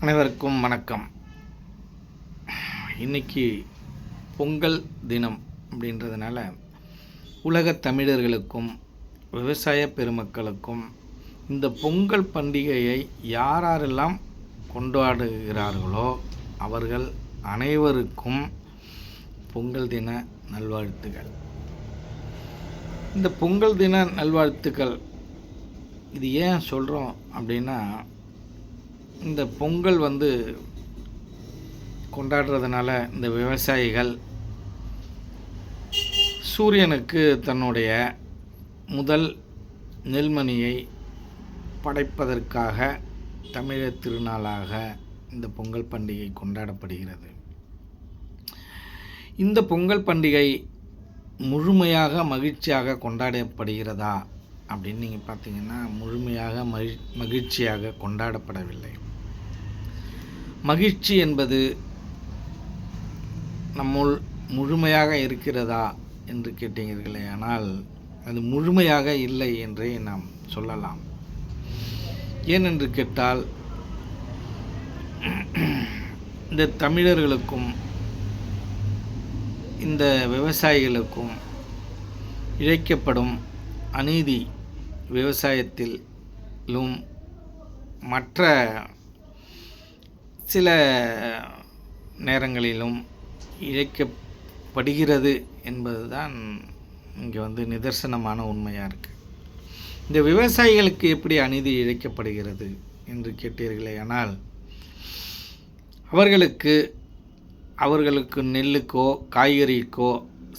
அனைவருக்கும் வணக்கம். இன்னைக்கு பொங்கல் தினம் அப்படின்றதுனால உலகத் தமிழர்களுக்கும் விவசாய பெருமக்களுக்கும் இந்த பொங்கல் பண்டிகையை யாரெல்லாம் கொண்டாடுகிறார்களோ அவர்கள் அனைவருக்கும் பொங்கல் தின நல்வாழ்த்துக்கள். இந்த பொங்கல் தின நல்வாழ்த்துக்கள் இது ஏன் சொல்கிறோம் அப்படின்னா இந்த பொங்கல் வந்து கொண்டாடுறதுனால இந்த விவசாயிகள் சூரியனுக்கு தன்னுடைய முதல் நெல்மணியை படைப்பதற்காக தமிழர் திருநாளாக இந்த பொங்கல் பண்டிகை கொண்டாடப்படுகிறது. இந்த பொங்கல் பண்டிகை முழுமையாக மகிழ்ச்சியாக கொண்டாடப்படுகிறதா அப்படின்னு நீங்கள் பார்த்தீங்கன்னா முழுமையாக மகிழ் மகிழ்ச்சியாக கொண்டாடப்படவில்லை. மகிழ்ச்சி என்பது நம்முள் முழுமையாக இருக்கிறதா என்று கேட்டீர்களே ஆனால் அது முழுமையாக இல்லை என்றே நாம் சொல்லலாம். ஏனென்று கேட்டால் இந்த தமிழர்களுக்கும் இந்த விவசாயிகளுக்கும் இழைக்கப்படும் அநீதி விவசாயத்திலும் மற்ற சில நேரங்களிலும் இழைக்கப்படுகிறது என்பது தான் இங்கே வந்து நிதர்சனமான உண்மையாக இருக்குது இந்த விவசாயிகளுக்கு எப்படி அநீதி இழைக்கப்படுகிறது என்று கேட்டீர்களே ஆனால் அவர்களுக்கு அவர்களுக்கு நெல்லுக்கோ காய்கறிக்கோ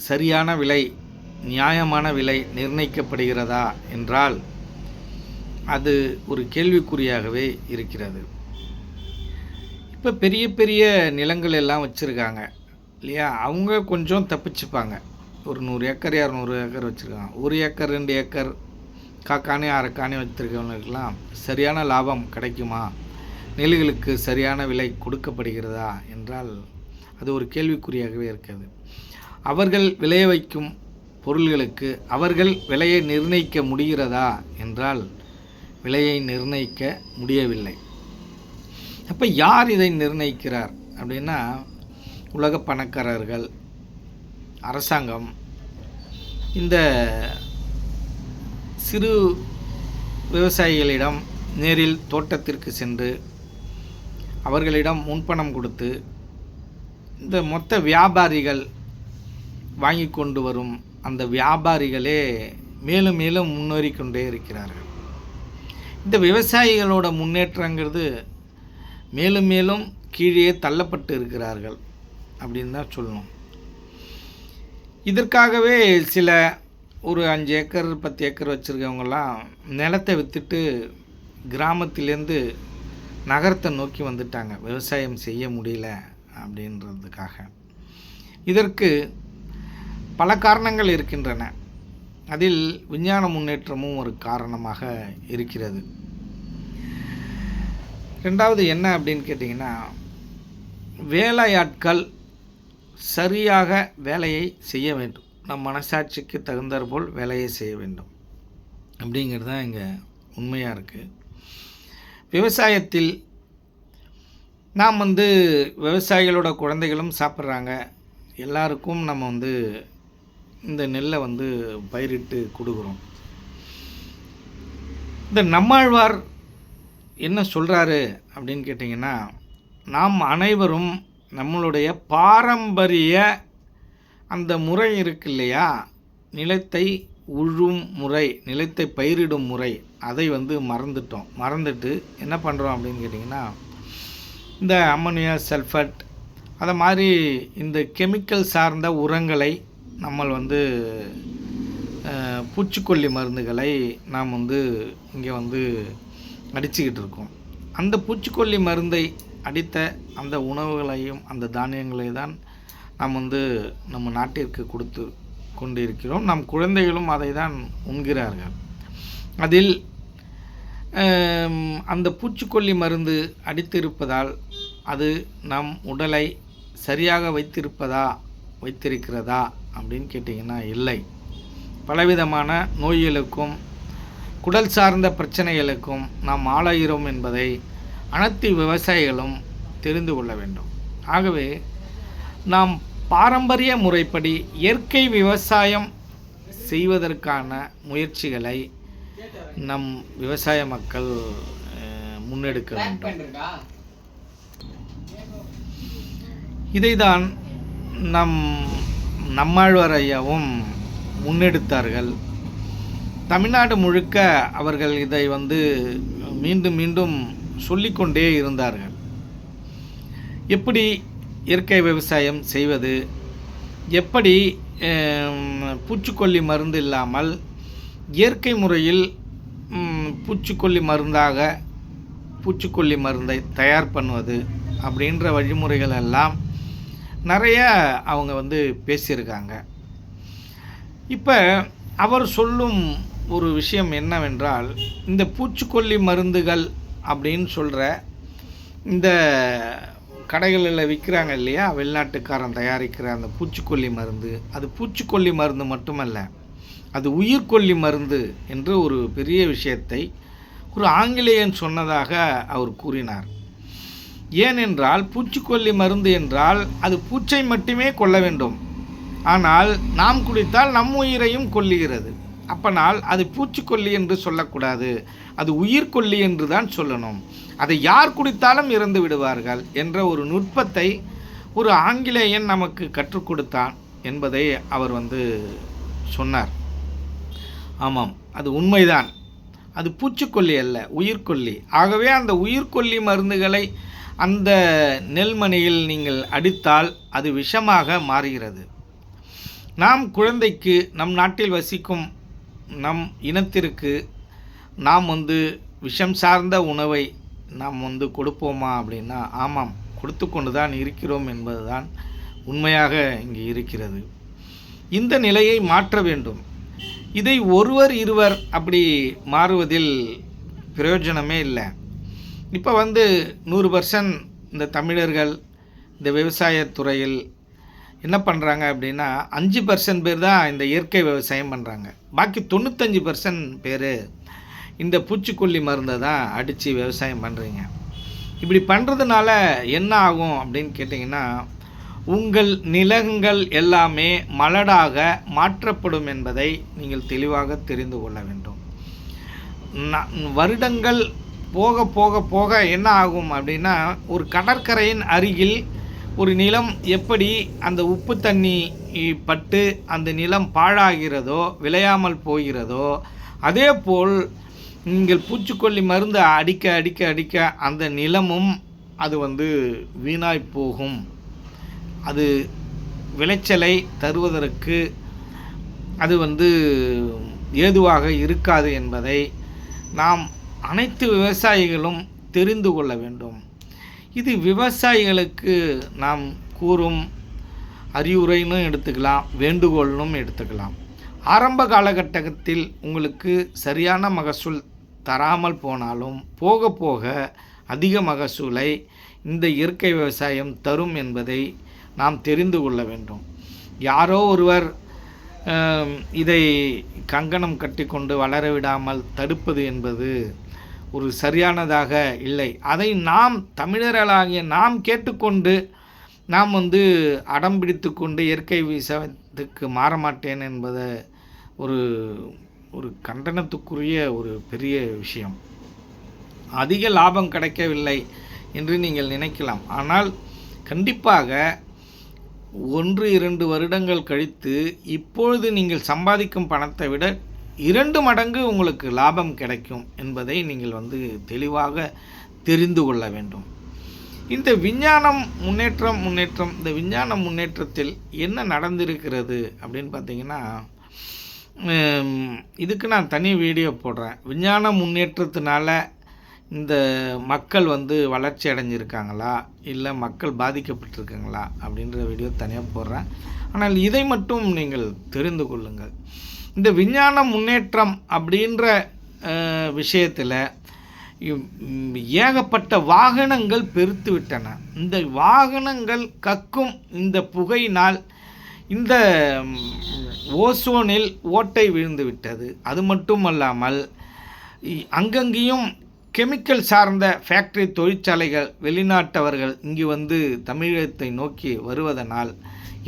சரியான விலை நியாயமான விலை நிர்ணயிக்கப்படுகிறதா என்றால் அது ஒரு கேள்விக்குறியாகவே இருக்கிறது. இப்போ பெரிய பெரிய நிலங்கள் எல்லாம் வச்சுருக்காங்க இல்லையா? அவங்க கொஞ்சம் தப்பிச்சுப்பாங்க. ஒரு நூறு ஏக்கர் இரநூறு ஏக்கர் வச்சுருக்காங்க. ஒரு ஏக்கர் ரெண்டு ஏக்கர் காக்கானே அரைக்கானே வச்சுருக்கவங்களுக்கெல்லாம் சரியான லாபம் கிடைக்குமா? நெல்லுகளுக்கு சரியான விலை கொடுக்கப்படுகிறதா என்றால் அது ஒரு கேள்விக்குறியாகவே இருக்கிறது. அவர்கள் விளைய வைக்கும் பொருள்களுக்கு அவர்கள் விலையை நிர்ணயிக்க முடிகிறதா என்றால் விலையை நிர்ணயிக்க முடியவில்லை. அப்போ யார் இதை நிர்ணயிக்கிறார்? அப்படின்னா உலக பணக்காரர்கள் அரசாங்கம் இந்த சிறு விவசாயிகளிடம் நேரில் தோட்டத்திற்கு சென்று அவர்களிடம் முன்பணம் கொடுத்து இந்த மொத்த வியாபாரிகள் வாங்கி கொண்டு வரும் அந்த வியாபாரிகளே மேலும் மேலும் முன்னேறிக்கொண்டே இருக்கிறார்கள். இந்த விவசாயிகளோட முன்னேற்றங்கிறது மேலும் மேலும் கீழே தள்ளப்பட்டு இருக்கிறார்கள் அப்படின்னு தான் சொல்லணும். இதற்காகவே சில ஒரு அஞ்சு ஏக்கர் பத்து ஏக்கர் வச்சுருக்கவங்கெல்லாம் நிலத்தை விற்றுட்டு கிராமத்திலேருந்து நகரத்தை நோக்கி வந்துட்டாங்க. விவசாயம் செய்ய முடியல அப்படின்றதுக்காக. இதற்கு பல காரணங்கள் இருக்கின்றன. அதில் விஞ்ஞான முன்னேற்றமும் ஒரு காரணமாக இருக்கிறது. ரெண்டாவது என்ன அப்படின்னு கேட்டிங்கன்னா வேலையாட்கள் சரியாக வேலையை செய்ய வேண்டும். நம் மனசாட்சிக்கு தகுந்தாற்போல் வேலையை செய்ய வேண்டும். அப்படிங்கிறது தான் இங்கே உண்மையாக இருக்குது விவசாயத்தில் நாம் வந்து விவசாயிகளோட குழந்தைகளும் சாப்பிட்றாங்க. எல்லாருக்கும் நம்ம வந்து இந்த நெல்லை வந்து பயிரிட்டு கொடுக்குறோம். இந்த நம்மாழ்வார் என்ன சொல்கிறாரு அப்படின்னு கேட்டிங்கன்னா நாம் அனைவரும் நம்மளுடைய பாரம்பரிய அந்த முறை இருக்கு இல்லையா? நிலத்தை உழும் முறை நிலத்தை பயிரிடும் முறை. அதை வந்து மறந்துட்டோம். மறந்துட்டு என்ன பண்ணுறோம் அப்படின்னு கேட்டிங்கன்னா இந்த அம்மோனியா சல்ஃபட் அதை மாதிரி இந்த கெமிக்கல் சார்ந்த உரங்களை நம்ம வந்து பூச்சிக்கொல்லி மருந்துகளை நாம் வந்து இங்கே வந்து அடிச்சுக்கிட்டு இருக்கும் அந்த பூச்சிக்கொல்லி மருந்தை அடித்த அந்த உணவுகளையும் அந்த தானியங்களை தான் நாம் வந்து நம்ம நாட்டிற்கு கொடுத்து கொண்டு இருக்கிறோம் நம் குழந்தைகளும் அதை தான் உண்கிறார்கள். அதில் அந்த பூச்சிக்கொல்லி மருந்து அடித்திருப்பதால் அது நம் உடலை சரியாக வைத்திருப்பதா வைத்திருக்கிறதா அப்படின்னு கேட்டிங்கன்னா இல்லை. பலவிதமான நோய்களுக்கும் குடல் சார்ந்த பிரச்சனைகளுக்கும் நாம் ஆளாகிறோம் என்பதை அனைத்து விவசாயிகளும் தெரிந்து கொள்ள வேண்டும். ஆகவே நாம் பாரம்பரிய முறைப்படி இயற்கை விவசாயம் செய்வதற்கான முயற்சிகளை நம் விவசாய மக்கள் முன்னெடுக்க வேண்டும். இதைதான் நம் நம்மாழ்வார் ஐயாவும் முன்னெடுத்தார்கள். தமிழ்நாடு முழுக்க அவர்கள் இதை வந்து மீண்டும் மீண்டும் சொல்லிக்கொண்டே இருந்தார்கள். எப்படி இயற்கை விவசாயம் செய்வது? எப்படி பூச்சிக்கொல்லி மருந்து இல்லாமல் இயற்கை முறையில் பூச்சிக்கொல்லி மருந்தாக பூச்சிக்கொல்லி மருந்தை தயார் பண்ணுவது அப்படின்ற வழிமுறைகள் எல்லாம் நிறைய அவங்க வந்து பேசியிருக்காங்க. இப்போ அவர் சொல்லும் ஒரு விஷயம் என்னவென்றால் இந்த பூச்சிக்கொல்லி மருந்துகள் அப்படின்னு சொல்கிற இந்த கடைகளில் விற்கிறாங்க இல்லையா? வெளிநாட்டுக்காரன் தயாரிக்கிற அந்த பூச்சிக்கொல்லி மருந்து. அது பூச்சிக்கொல்லி மருந்து மட்டுமல்ல அது உயிர்கொல்லி மருந்து என்று ஒரு பெரிய விஷயத்தை ஒரு ஆங்கிலேயன் சொன்னதாக அவர் கூறினார். ஏனென்றால் பூச்சிக்கொல்லி மருந்து என்றால் அது பூச்சை மட்டுமே கொல்ல வேண்டும். ஆனால் நாம் குடித்தால் நம் உயிரையும் கொல்லுகிறது. அப்பனால் அது பூச்சிக்கொல்லி என்று சொல்லக்கூடாது. அது உயிர்கொல்லி என்று தான் சொல்லணும். அதை யார் குடித்தாலும் இறந்து விடுவார்கள் என்ற ஒரு நுட்பத்தை ஒரு ஆங்கிலேயன் நமக்கு கற்றுக் கொடுத்தான் என்பதை அவர் வந்து சொன்னார். ஆமாம் அது உண்மைதான். அது பூச்சிக்கொல்லி அல்ல உயிர்கொல்லி ஆகவே அந்த உயிர்கொல்லி மருந்துகளை அந்த நெல்மணியில் நீங்கள் அடித்தால் அது விஷமாக மாறுகிறது. நாம் குழந்தைக்கு நம் நாட்டில் வசிக்கும் நம் இனத்திற்கு நாம் வந்து விஷம் சார்ந்த உணவை நாம் வந்து கொடுப்போமா அப்படின்னா ஆமாம் கொடுத்து கொண்டு தான் இருக்கிறோம் என்பதுதான் உண்மையாக இங்கே இருக்கிறது. இந்த நிலையை மாற்ற வேண்டும். இதை ஒருவர் இருவர் அப்படி மாறுவதில் பிரயோஜனமே இல்லை. இப்போ வந்து நூறு பர்சன்ட் இந்த தமிழர்கள் இந்த விவசாயத்துறையில் என்ன பண்ணுறாங்க அப்படின்னா அஞ்சு பர்சன்ட் பேர் தான் இந்த இயற்கை விவசாயம் பண்ணுறாங்க பாக்கி தொண்ணூத்தஞ்சு பர்சன்ட் பேர் இந்த பூச்சிக்கொல்லி மருந்தை தான் அடித்து விவசாயம் பண்ணுறீங்க இப்படி பண்ணுறதுனால என்ன ஆகும் அப்படின்னு கேட்டிங்கன்னா உங்கள் நிலங்கள் எல்லாமே மலடாக மாற்றப்படும் என்பதை நீங்கள் தெளிவாக தெரிந்து கொள்ள வேண்டும். வருடங்கள் போக போக போக என்ன ஆகும் அப்படின்னா ஒரு கடற்கரையின் அருகில் ஒரு நிலம் எப்படி அந்த உப்பு தண்ணி பட்டு அந்த நிலம் பாழாகிறதோ விளையாமல் போகிறதோ அதே போல் நீங்கள் பூச்சிக்கொல்லி மருந்து அடிக்க அடிக்க அடிக்க அந்த நிலமும் அது வந்து வீணாய் போகும். அது விளைச்சலை தருவதற்கு அது வந்து ஏதுவாக இருக்காது என்பதை நாம் அனைத்து விவசாயிகளும் தெரிந்து கொள்ள வேண்டும். இது விவசாயிகளுக்கு நாம் கூறும் அறிவுரைன்னு எடுத்துக்கலாம் வேண்டுகோள்னும் எடுத்துக்கலாம். ஆரம்ப காலகட்டத்தில் உங்களுக்கு சரியான மகசூல் தராமல் போனாலும் போக போக அதிக மகசூலை இந்த இயற்கை விவசாயம் தரும் என்பதை நாம் தெரிந்து கொள்ள வேண்டும். யாரோ ஒருவர் இதை கங்கணம் கட்டிக்கொண்டு வளர விடாமல் தடுப்பது என்பது ஒரு சரியானதாக இல்லை. அதை நாம் தமிழர்களாகிய நாம் கேட்டுக்கொண்டு நாம் வந்து அடம் பிடித்து கொண்டு இயற்கை விவசாயத்துக்கு மாற மாட்டேன் என்பதை ஒரு ஒரு கண்டனத்துக்குரிய ஒரு பெரிய விஷயம். அதிக லாபம் கிடைக்கவில்லை என்று நீங்கள் நினைக்கலாம். ஆனால் கண்டிப்பாக ஒன்று இரண்டு வருடங்கள் கழித்து இப்பொழுது நீங்கள் சம்பாதிக்கும் பணத்தை விட இரண்டு மடங்கு உங்களுக்கு லாபம் கிடைக்கும் என்பதை நீங்கள் வந்து தெளிவாக தெரிந்து கொள்ள வேண்டும். இந்த விஞ்ஞானம் முன்னேற்றம் முன்னேற்றம் இந்த விஞ்ஞான முன்னேற்றத்தில் என்ன நடந்திருக்கிறது அப்படின்னு பார்த்தீங்கன்னா இதுக்கு நான் தனி வீடியோ போடுறேன். விஞ்ஞான முன்னேற்றத்தினால இந்த மக்கள் வந்து வளர்ச்சி அடைஞ்சிருக்காங்களா? இல்லை மக்கள் பாதிக்கப்பட்டிருக்காங்களா? அப்படின்ற வீடியோ தனியாக போடுறேன். ஆனால் இதை மட்டும் நீங்கள் தெரிந்து கொள்ளுங்கள். இந்த விஞ்ஞான முன்னேற்றம் அப்படின்ற விஷயத்தில் ஏகப்பட்ட வாகனங்கள் பெருத்து விட்டன. இந்த வாகனங்கள் கக்கும் இந்த புகையினால் இந்த ஓசோனில் ஓட்டை விழுந்து விட்டது. அது மட்டுமல்லாமல் அங்கங்கேயும் கெமிக்கல் சார்ந்த ஃபேக்டரி தொழிற்சாலைகள் வெளிநாட்டவர்கள் இங்கு வந்து தமிழகத்தை நோக்கி வருவதனால்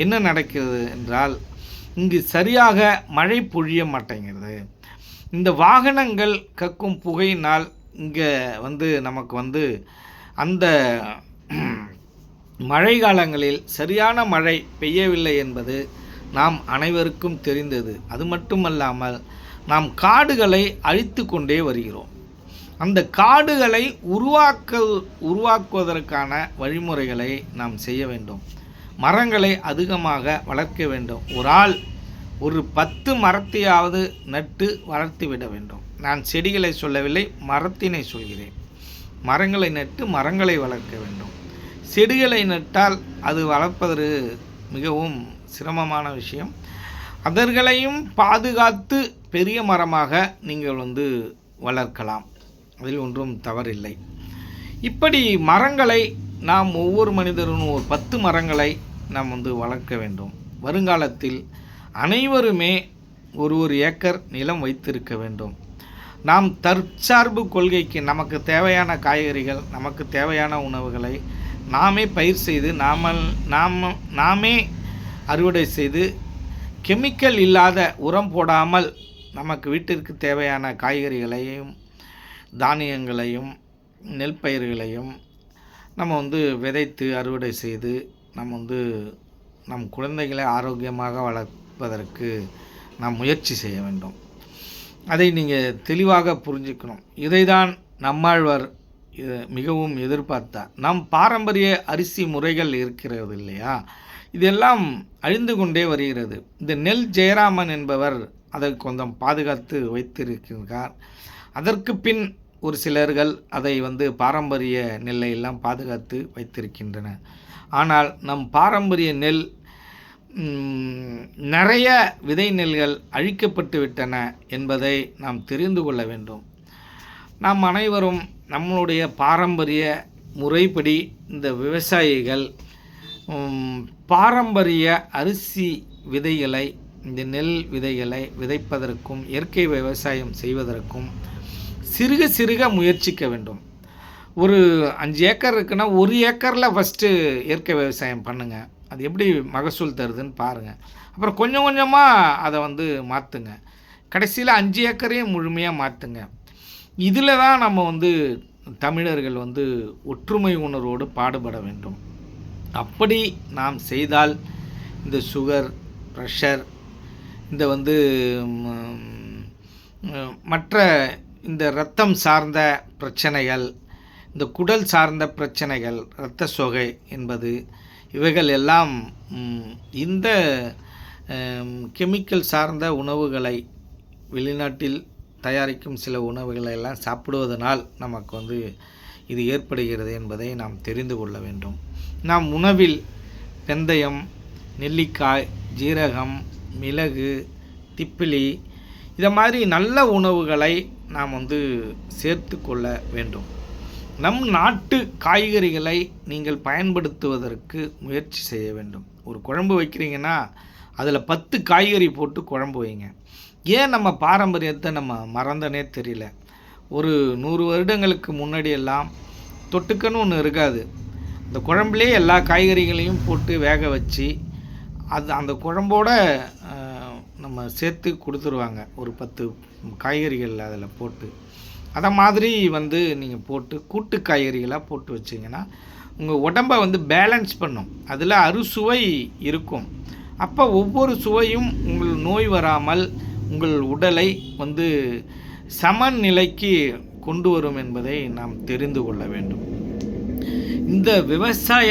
என்ன நடக்கிறது என்றால் இங்கு சரியாக மழை பொழிய மாட்டேங்கிறது. இந்த வாகனங்கள் கக்கும் புகையினால் இங்கே வந்து நமக்கு வந்து அந்த மழை காலங்களில் சரியான மழை பெய்யவில்லை என்பது நாம் அனைவருக்கும் தெரிந்தது. அது மட்டுமல்லாமல் நாம் காடுகளை அழித்து கொண்டே வருகிறோம். அந்த காடுகளை உருவாக்க உருவாக்குவதற்கான வழிமுறைகளை நாம் செய்ய வேண்டும். மரங்களை அதிகமாக வளர்க்க வேண்டும். ஒரு ஆள் ஒரு பத்து மரத்தையாவது நட்டு வளர்த்து விட வேண்டும். நான் செடிகளை சொல்லவில்லை மரத்தினை சொல்கிறேன். மரங்களை நட்டு மரங்களை வளர்க்க வேண்டும். செடிகளை நட்டால் அது வளர்ப்பது மிகவும் சிரமமான விஷயம். அதர்களையும் பாதுகாத்து பெரிய மரமாக நீங்கள் வந்து வளர்க்கலாம். அதில் ஒன்றும் தவறில்லை. இப்படி மரங்களை நாம் ஒவ்வொரு மனிதரும் ஒரு பத்து மரங்களை நாம் வந்து வளர்க்க வேண்டும். வருங்காலத்தில் அனைவருமே ஒரு ஒரு ஏக்கர் நிலம் வைத்திருக்க வேண்டும். நாம் தற்சார்பு கொள்கைக்கு நமக்கு தேவையான காய்கறிகள் நமக்கு தேவையான உணவுகளை நாமே பயிர் செய்து நாமல் நாம் நாமே அறுவடை செய்து கெமிக்கல் இல்லாத உரம் போடாமல் நமக்கு வீட்டிற்கு தேவையான காய்கறிகளையும் தானியங்களையும் நெல் பயிர்களையும் நம்ம வந்து விதைத்து அறுவடை செய்து நம்ம வந்து நம் குழந்தைகளை ஆரோக்கியமாக வளர்ப்பதற்கு நாம் முயற்சி செய்ய வேண்டும். அதை நீங்கள் தெளிவாக புரிஞ்சுக்கணும். இதைதான் நம்மாழ்வார் மிகவும் எதிர்பார்த்தார். நம் பாரம்பரிய அரிசி முறைகள் இருக்கிறது இல்லையா? இதெல்லாம் அழிந்து கொண்டே வருகிறது. இந்த நெல் ஜெயராமன் என்பவர் அதை கொஞ்சம் பாதுகாத்து வைத்திருக்கிறார். அதற்கு பின் ஒரு சிலர்கள் அதை வந்து பாரம்பரிய நெல்லை எல்லாம் பாதுகாத்து வைத்திருக்கின்றன ஆனால் நம் பாரம்பரிய நெல் நிறைய விதை நெல்கள் அழிக்கப்பட்டு விட்டன என்பதை நாம் தெரிந்து கொள்ள வேண்டும். நாம் அனைவரும் நம்மளுடைய பாரம்பரிய முறைப்படி இந்த விவசாயிகள் பாரம்பரிய அரிசி விதைகளை இந்த நெல் விதைகளை விதைப்பதற்கும் இயற்கை விவசாயம் செய்வதற்கும் சிறுக சிறுக முயற்சிக்க வேண்டும். ஒரு அஞ்சு ஏக்கர் இருக்குன்னா ஒரு ஏக்கரில் ஃபஸ்ட்டு இயற்கை விவசாயம் பண்ணுங்கள் அது எப்படி மகசூல் தருதுன்னு பாருங்கள் அப்புறம் கொஞ்சம் கொஞ்சமாக அதை வந்து மாற்றுங்க கடைசியில் அஞ்சு ஏக்கரையும் முழுமையாக மாற்றுங்க இதில் தான் நம்ம வந்து தமிழர்கள் வந்து ஒற்றுமை உணர்வோடு பாடுபட வேண்டும். அப்படி நாம் செய்தால் இந்த சுகர் ப்ரெஷர் இந்த வந்து மற்ற இந்த ரத்தம் சார்ந்த பிரச்சனைகள் இந்த குடல் சார்ந்த பிரச்சனைகள் இரத்த சோகை என்பது இவைகள் எல்லாம் இந்த கெமிக்கல் சார்ந்த உணவுகளை வெளிநாட்டில் தயாரிக்கும் சில உணவுகளை எல்லாம் சாப்பிடுவதனால் நமக்கு வந்து இது ஏற்படுகிறது என்பதை நாம் தெரிந்து கொள்ள வேண்டும். நாம் உணவில் வெந்தயம் நெல்லிக்காய் ஜீரகம் மிளகு திப்பிலி இதை மாதிரி நல்ல உணவுகளை நாம் வந்து சேர்த்து கொள்ள வேண்டும். நம் நாட்டு காய்கறிகளை நீங்கள் பயன்படுத்துவதற்கு முயற்சி செய்ய வேண்டும். ஒரு குழம்பு வைக்கிறீங்கன்னா அதில் பத்து காய்கறி போட்டு குழம்பு வைங்க. ஏன் நம்ம பாரம்பரியத்தை நம்ம மறந்தனே தெரியல. ஒரு நூறு வருடங்களுக்கு முன்னாடியெல்லாம் தொட்டுக்கன்னு ஒன்று இருக்காது. அந்த குழம்புலேயே எல்லா காய்கறிகளையும் போட்டு வேக வச்சு அது அந்த குழம்போட நம்ம சேர்த்து கொடுத்துருவாங்க. ஒரு பத்து காய்கறிகள் அதில் போட்டு. அதை மாதிரி வந்து நீங்கள் போட்டு கூட்டு காய்கறிகளாக போட்டு வச்சிங்கன்னா உங்கள் உடம்பை வந்து பேலன்ஸ் பண்ணும். அதில் அறுசுவை இருக்கும். அப்போ ஒவ்வொரு சுவையும் உங்கள் நோய் வராமல் உங்கள் உடலை வந்து சமநிலைக்கு கொண்டு வரும் என்பதை நாம் தெரிந்து கொள்ள வேண்டும். இந்த விவசாய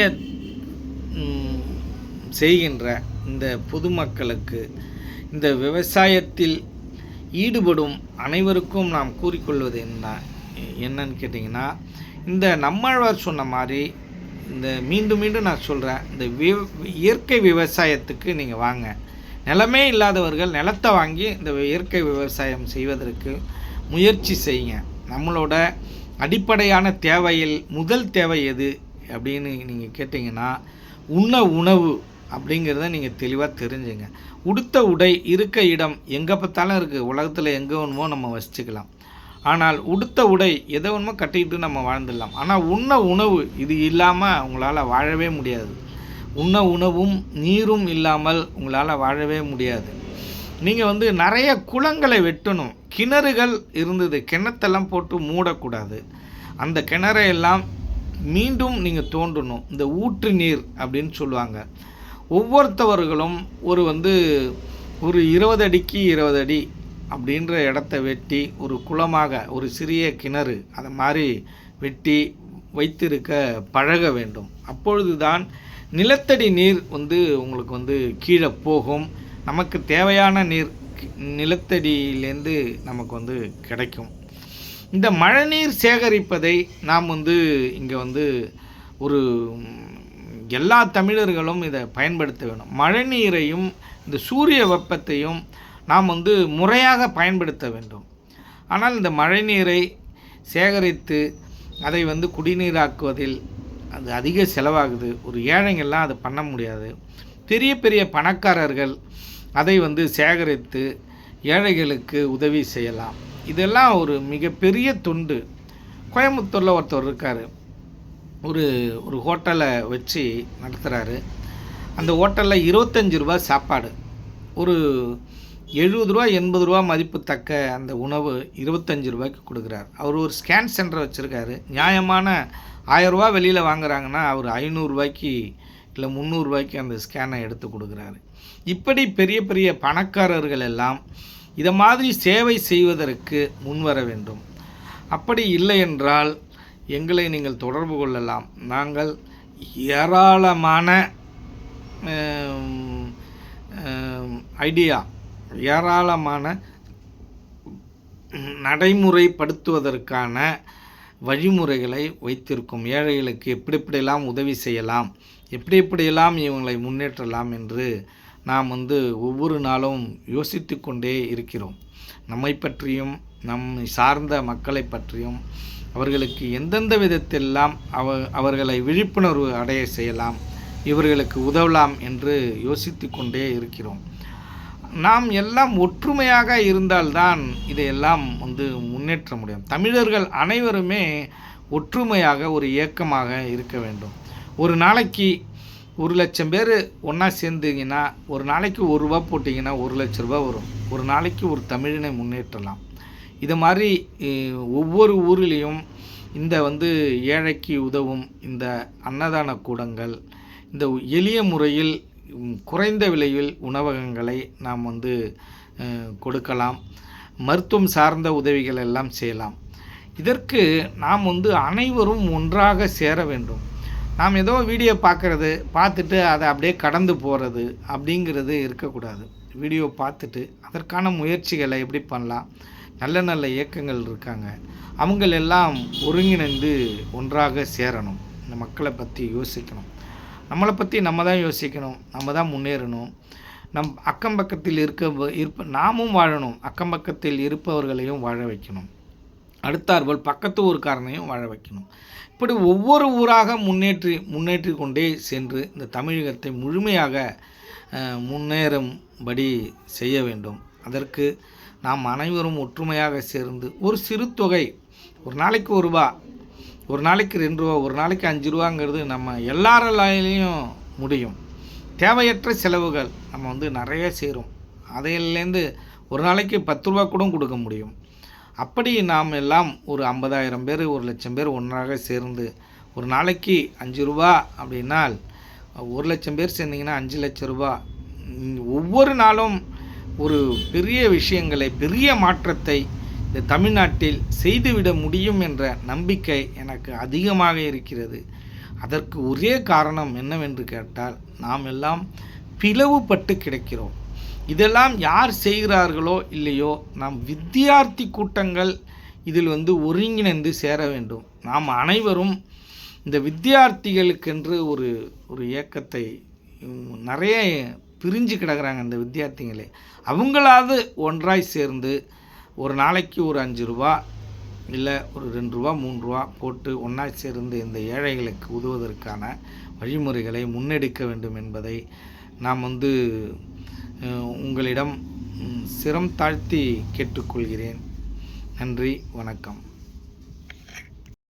செய்கின்ற இந்த பொதுமக்களுக்கு இந்த விவசாயத்தில் ஈடுபடும் அனைவருக்கும் நாம் கூறிக்கொள்வது என்ன என்னன்னு கேட்டிங்கன்னா இந்த நம்மாழ்வார் சொன்ன மாதிரி இந்த மீண்டும் மீண்டும் நான் சொல்கிறேன் இந்த வி- இயற்கை விவசாயத்துக்கு நீங்கள் வாங்க. நிலமே இல்லாதவர்கள் நிலத்தை வாங்கி இந்த இயற்கை விவசாயம் செய்வதற்கு முயற்சி செய்யுங்க. நம்மளோட அடிப்படையான தேவையில் முதல் தேவை எது அப்படின்னு நீங்கள் கேட்டிங்கன்னா உண்ண உணவு. அப்படிங்கிறத நீங்கள் தெளிவாக தெரிஞ்சுங்க. உடுத்த உடை இருக்க இடம் எங்கே பார்த்தாலும் இருக்குது உலகத்தில் எங்கே வேணுமோ நம்ம வசிச்சுக்கலாம் ஆனால் உடுத்த உடை எதை ஒன்றுமோ கட்டிக்கிட்டு நம்ம வாழ்ந்துடலாம். ஆனால் உண்ண உணவு இது இல்லாமல் உங்களால் வாழவே முடியாது. உண்ண உணவும் நீரும் இல்லாமல் உங்களால் வாழவே முடியாது. நீங்கள் வந்து நிறைய குளங்களை வெட்டணும். கிணறுகள் இருந்தது. கிணத்தெல்லாம் போட்டு மூடக்கூடாது. அந்த கிணறை எல்லாம் மீண்டும் நீங்கள் தோண்டணும். இந்த ஊற்று நீர் அப்படின்னு சொல்லுவாங்க. ஒவ்வொருத்தவர்களும் ஒரு வந்து ஒரு இருபது அடிக்கு இருபது அடி அப்படின்ற இடத்த வெட்டி ஒரு குளமாக ஒரு சிறிய கிணறு அதை மாதிரி வெட்டி வைத்திருக்க பழக வேண்டும். அப்பொழுதுதான் நிலத்தடி நீர் வந்து உங்களுக்கு வந்து கீழே போகும். நமக்கு தேவையான நீர் நிலத்தடியிலேருந்து நமக்கு வந்து கிடைக்கும். இந்த மழைநீர் சேகரிப்பதை நாம் வந்து இங்கே வந்து ஒரு எல்லா தமிழர்களும் இதை பயன்படுத்த வேண்டும். மழைநீரையும் இந்த சூரிய வெப்பத்தையும் நாம் வந்து முறையாக பயன்படுத்த வேண்டும். ஆனால் இந்த மழைநீரை சேகரித்து அதை வந்து குடிநீராக்குவதில் அது அதிக செலவாகுது. ஒரு ஏழைங்கள்லாம் அதை பண்ண முடியாது. பெரிய பெரிய பணக்காரர்கள் அதை வந்து சேகரித்து ஏழைகளுக்கு உதவி செய்யலாம். இதெல்லாம் ஒரு மிகப்பெரிய தொண்டு. கோயம்புத்தூரில் ஒருத்தர் இருக்கார். ஒரு ஒரு ஹோட்டலை வச்சு நடத்துகிறாரு அந்த ஹோட்டலில் இருபத்தஞ்சி ரூபா சாப்பாடு ஒரு எழுபது ரூபா எண்பது ரூபா மதிப்பு தக்க அந்த உணவு இருபத்தஞ்சி ரூபாய்க்கு கொடுக்குறார். அவர் ஒரு ஸ்கேன் சென்டர் வச்சுருக்காரு. நியாயமான ஆயரூபா வெளியில் வாங்குறாங்கன்னா அவர் ஐநூறுரூவாய்க்கு இல்லை முந்நூறுரூவாய்க்கு அந்த ஸ்கேனை எடுத்து கொடுக்குறாரு. இப்படி பெரிய பெரிய பணக்காரர்கள் எல்லாம் இதை மாதிரி சேவை செய்வதற்கு முன்வர வேண்டும். அப்படி இல்லை என்றால் எங்களை நீங்கள் தொடர்பு கொள்ளலாம். நாங்கள் ஏராளமான ஐடியா ஏராளமான நடைமுறைப்படுத்துவதற்கான வழிமுறைகளை வைத்திருக்கும். ஏழைகளுக்கு எப்படி எப்படியெல்லாம் உதவி செய்யலாம் எப்படி எப்படியெல்லாம் இவங்களை முன்னேற்றலாம் என்று நாம் வந்து ஒவ்வொரு நாளும் யோசித்து கொண்டே இருக்கிறோம். நம்மை பற்றியும் நம்மை சார்ந்த மக்களை பற்றியும் அவர்களுக்கு எந்தெந்த விதத்தெல்லாம் அவ அவர்களை விழிப்புணர்வு அடைய செய்யலாம் இவர்களுக்கு உதவலாம் என்று யோசித்து கொண்டே இருக்கிறோம். நாம் எல்லாம் ஒற்றுமையாக இருந்தால்தான் இதையெல்லாம் வந்து முன்னேற்ற முடியும். தமிழர்கள் அனைவருமே ஒற்றுமையாக ஒரு இயக்கமாக இருக்க வேண்டும். ஒரு நாளைக்கு ஒரு லட்சம் பேர் ஒன்றா சேர்ந்தீங்கன்னா ஒரு நாளைக்கு ஒரு ரூபா போட்டிங்கன்னா ஒரு லட்ச ரூபா வரும். ஒரு நாளைக்கு ஒரு தமிழினை முன்னேற்றலாம். இது மாதிரி ஒவ்வொரு ஊர்லேயும் இந்த வந்து ஏழைக்கு உதவும் இந்த அன்னதான கூடங்கள் இந்த எளிய முறையில் குறைந்த விலையில் உணவகங்களை நாம் வந்து கொடுக்கலாம். மருத்துவம் சார்ந்த உதவிகள் எல்லாம் செய்யலாம். இதற்கு நாம் வந்து அனைவரும் ஒன்றாக சேர வேண்டும். நாம் ஏதோ வீடியோ பார்க்குறது பார்த்துட்டு அதை அப்படியே கடந்து போகிறது அப்படிங்கிறது இருக்கக்கூடாது. வீடியோ பார்த்துட்டு அதற்கான முயற்சிகளை எப்படி பண்ணலாம் நல்ல நல்ல இயக்கங்கள் இருக்காங்க. அவங்களெல்லாம் ஒருங்கிணைந்து ஒன்றாக சேரணும். இந்த மக்களை பற்றி யோசிக்கணும். நம்மளை பற்றி நம்ம தான் யோசிக்கணும். நம்ம தான் முன்னேறணும். நம் அக்கம் பக்கத்தில் இருக்க இருப்ப நாமும் வாழணும். அக்கம் பக்கத்தில் இருப்பவர்களையும் வாழ வைக்கணும். அடுத்தார்போல் பக்கத்து ஊர்க்காரனையும் வாழ வைக்கணும். இப்படி ஒவ்வொரு ஊராக முன்னேற்றி முன்னேற்றி கொண்டே சென்று இந்த தமிழகத்தை முழுமையாக முன்னேறும்படி செய்ய வேண்டும். அதற்கு நாம் அனைவரும் ஒற்றுமையாக சேர்ந்து ஒரு சிறு தொகை ஒரு நாளைக்கு ஒரு ரூபா ஒரு நாளைக்கு ரெண்டு ரூபா ஒரு நாளைக்கு அஞ்சு ரூபாங்கிறது நம்ம எல்லாராலையும் முடியும். தேவையற்ற செலவுகள் நம்ம வந்து நிறைய செய்கிறோம் அதையிலேருந்து ஒரு நாளைக்கு பத்து ரூபா கூட கொடுக்க முடியும். அப்படி நாம் எல்லாம் ஒரு ஐம்பதாயிரம் பேர் ஒரு லட்சம் பேர் ஒன்றாக சேர்ந்து ஒரு நாளைக்கு அஞ்சு ரூபா அப்படின்னால் ஒரு லட்சம் பேர் சேர்ந்தீங்கன்னா அஞ்சு லட்சம் ரூபா. ஒவ்வொரு நாளும் ஒரு பெரிய விஷயங்களை பெரிய மாற்றத்தை இந்த தமிழ்நாட்டில் செய்துவிட முடியும் என்ற நம்பிக்கை எனக்கு அதிகமாக இருக்கிறது. அதற்கு ஒரே காரணம் என்னவென்று கேட்டால் நாம் எல்லாம் பிளவுபட்டு கிடக்கிறோம். இதெல்லாம் யார் செய்கிறார்களோ இல்லையோ நாம் வித்தியார்த்தி கூட்டங்கள் இதில் வந்து ஒருங்கிணைந்து சேர வேண்டும். நாம் அனைவரும் இந்த வித்தியார்த்திகளுக்கென்று ஒரு ஒரு இயக்கத்தை நிறைய பிரிஞ்சு கிடக்கிறாங்க இந்த வித்தியார்த்திகளே அவங்களாவது ஒன்றாய் சேர்ந்து ஒரு நாளைக்கு ஒரு அஞ்சு ரூபா இல்லை ஒரு ரெண்டு ரூபா மூணு ரூபா போட்டு ஒன்றா சேர்ந்து இந்த ஏழைகளுக்கு உதவுவதற்கான வழிமுறைகளை முன்னெடுக்க வேண்டும் என்பதை நாம் வந்து உங்களிடம் சிரம் தாழ்த்தி கேட்டுக்கொள்கிறேன். நன்றி வணக்கம்.